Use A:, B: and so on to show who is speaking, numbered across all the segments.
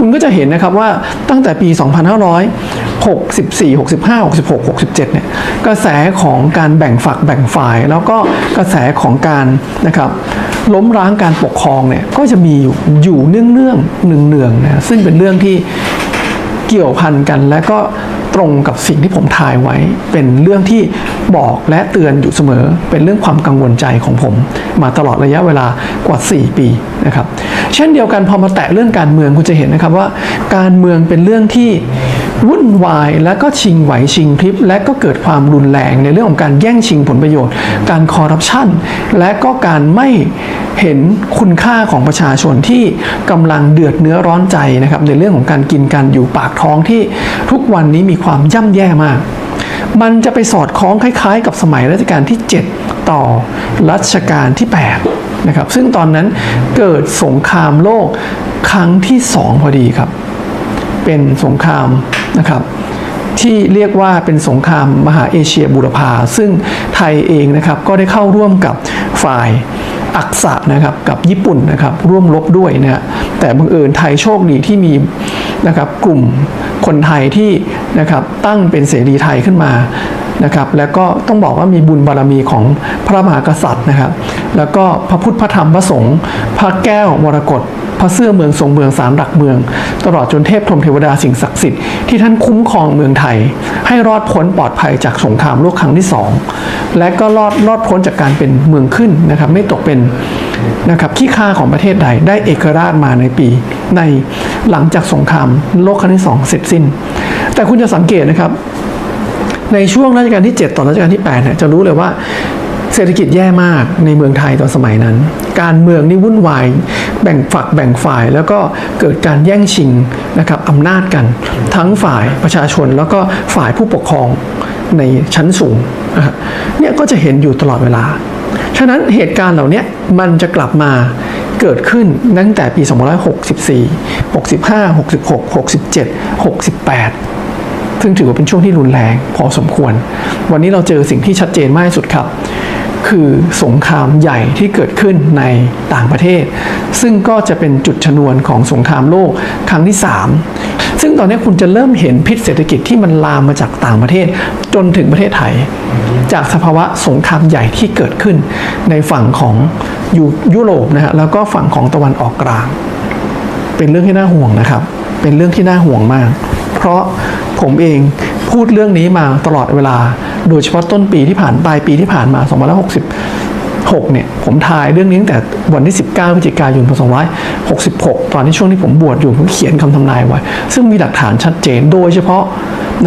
A: คุณก็จะเห็นนะครับว่าตั้งแต่ปี 2500 64 65 66 67 เนี่ยกระแสของการแบ่งฝักแบ่งฝ่าย แล้วก็กระแสของการนะครับล้มร้างการปกครองเนี่ยก็จะมีอยู่อยู่เนื่องเนื่องหนึ่งเนืองนะซึ่งเป็นเรื่องที่เกี่ยวพันกันและก็ตรงกับสิ่งที่ผมทายไว้เป็นเรื่องที่ บอกและเตือนอยู่เสมอเป็นเรื่องความกังวลใจของผม มาตลอดระยะเวลากว่า 4 ปีนะครับเช่นเดียวกันพอมาแตะเรื่องการเมืองคุณจะเห็นนะครับว่า การเมืองเป็นเรื่องที่วุ่นวายและก็ชิงไหวชิงพริบและก็เกิดความรุนแรงในเรื่องของการแย่งชิงผลประโยชน์ การคอร์รัปชันและก็การไม่เห็นคุณค่าของประชาชนที่กำลังเดือดเนื้อร้อนใจนะครับในเรื่องของการกินการอยู่ปากท้องที่ทุกวันนี้มีความย่ำแย่มาก มันจะไปสอดคล้องคล้าย ๆ กับสมัยรัชกาลที่ 7 ต่อรัชกาลที่ 8 นะครับ ซึ่งตอนนั้นเกิดสงครามโลกครั้งที่ 2 พอดีครับ เป็นสงครามนะครับที่เรียกว่าเป็นสงครามมหาเอเชียบูรพา ซึ่งไทยเองนะครับก็ได้เข้าร่วมกับฝ่ายอักษะนะครับกับญี่ปุ่นนะครับร่วมรบด้วยนะแต่บังเอิญไทยโชคดีที่มี นะครับกลุ่มคนไทยที่นะครับตั้งเป็นเสรีไทยขึ้นมานะครับแล้วก็ต้องบอกว่ามีบุญบารมีของพระมหากษัตริย์นะครับ แล้วก็พระพุทธพระธรรมพระสงฆ์พระแก้วมรกต พระเสื้อเมืองทรงเมืองสารหลักเมือง ตลอดจนเทพพรมเทวดาสิ่งศักดิ์สิทธิ์ที่ท่านคุ้มครองเมืองไทย ให้รอดพ้นปลอดภัยจากสงครามโลกครั้งที่สองและก็รอดรอดพ้นจากการเป็นเมืองขึ้นนะครับไม่ตกเป็นนะครับขี้ข้าของประเทศใดได้เอกราชมาในปี ในหลังจากสงครามโลกครั้งที่สองเสร็จสิ้น แต่คุณจะสังเกตนะครับในช่วงรัชกาลที่ 7 ต่อรัชกาลที่8เนี่ยจะรู้เลยว่าเศรษฐกิจแย่มากในเมืองไทยตอนสมัยนั้น การเมืองนี่วุ่นวาย แบ่งฝักแบ่งฝ่ายแล้วก็เกิดการแย่งชิงนะครับอำนาจกัน ทั้งฝ่ายประชาชนแล้วก็ฝ่ายผู้ปกครองในชั้นสูงเนี่ยก็จะเห็นอยู่ตลอดเวลา ฉะนั้นเหตุการณ์เหล่านี้มันจะกลับมาเกิดขึ้นตั้งแต่ปี 2564 65 66 67 68 ซึ่งถือว่าเป็นช่วงที่รุนแรงพอสมควร วันนี้เราเจอสิ่งที่ชัดเจนมากที่สุดครับ คือสงครามใหญ่ที่เกิดขึ้นในต่างประเทศ ซึ่งก็จะเป็นจุดชนวนของสงครามโลกครั้งที่ 3 ซึ่งตอนนี้คุณจะเริ่มเห็นพิษเศรษฐกิจที่มันลามมาจากต่างประเทศ จนถึงประเทศไทย จากสภาวะสงครามใหญ่ที่เกิดขึ้นในฝั่งของยุยุโรปนะฮะแล้วก็ฝั่งของตะวันออกกลาง เป็นเรื่องที่น่าห่วงนะครับ เป็นเรื่องที่น่าห่วงมาก เพราะผมเองพูดเรื่องนี้มาตลอดเวลา โดยเฉพาะต้นปีที่ผ่านปลายปีที่ผ่านมา2566เนี่ยผมทายเรื่องนี้ตั้งแต่วันที่ 19พฤศจิกายน2566 ตอนที่ช่วงที่ผมบวชอยู่ผมเขียนคำทำนายไว้ ซึ่งมีหลักฐานชัดเจนโดยเฉพาะ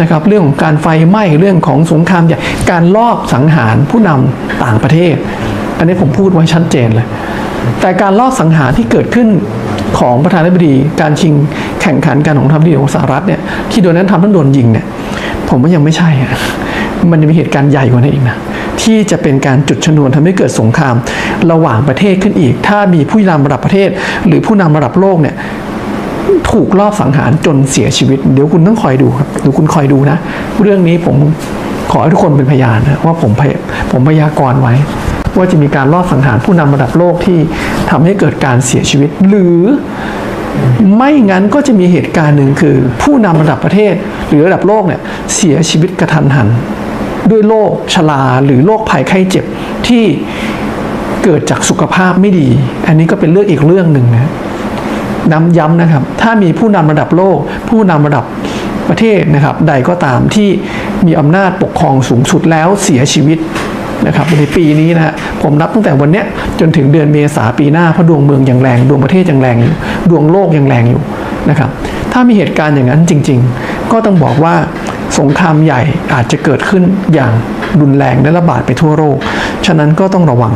A: นะครับเรื่องของการไฟไหม้เรื่องของสงครามใหญ่การลอบสังหารผู้นำต่างประเทศ อันนี้ผมพูดไว้ชัดเจนเลย แต่การลอบสังหารที่เกิดขึ้นของประธานาธิบดีการชิงแข่งขันกันของทำดีของสหรัฐเนี่ยที่โดนนั้นทำต้องโดนยิงเนี่ยผมว่ายังไม่ใช่ มันจะมีเหตุการณ์ใหญ่กว่านั้นอีกนะที่จะเป็นการจุดชนวนทำให้เกิดสงคราม ระหว่างประเทศขึ้นอีก ถ้ามีผู้นำระดับประเทศ หรือผู้นำระดับโลกเนี่ยถูกลอบสังหารจนเสียชีวิต เดี๋ยวคุณต้องคอยดูครับเดี๋ยวคุณคอยดูนะ เรื่องนี้ผมขอให้ทุกคนเป็นพยานนะว่าผมพผมพยากรณ์ไว้ ว่าจะมีการลอบสังหารผู้นำระดับโลกที่ทำให้เกิดการเสียชีวิต หรือไม่งั้นก็จะมีเหตุการณ์หนึ่งคือ ผู้นำระดับประเทศ หรือระดับโลกเนี่ยเสียชีวิตกระทันหัน ด้วยโรคชราหรือโรคภัยไข้เจ็บที่เกิดจากสุขภาพไม่ดี อันนี้ก็เป็นเรื่องอีกเรื่องหนึ่งนะน้ำย้ำนะครับ ถ้ามีผู้นำระดับโลก ผู้นำระดับประเทศนะครับ ใดก็ตามที่มีอำนาจปกครองสูงสุดแล้วเสียชีวิตนะครับในปีนี้นะฮะผมนับตั้งแต่วันเนี้ยจนถึงเดือนเมษาปีหน้าเพราะดวงเมืองยังแรง ดวงประเทศยังแรงอยู่ดวงโลกยังแรงอยู่นะครับ ถ้ามีเหตุการณ์อย่างนั้นจริง ๆ ก็ต้องบอกว่า สงครามใหญ่อาจจะเกิดขึ้นอย่างรุนแรงและระบาดไปทั่วโลก ฉะนั้นก็ต้องระวัง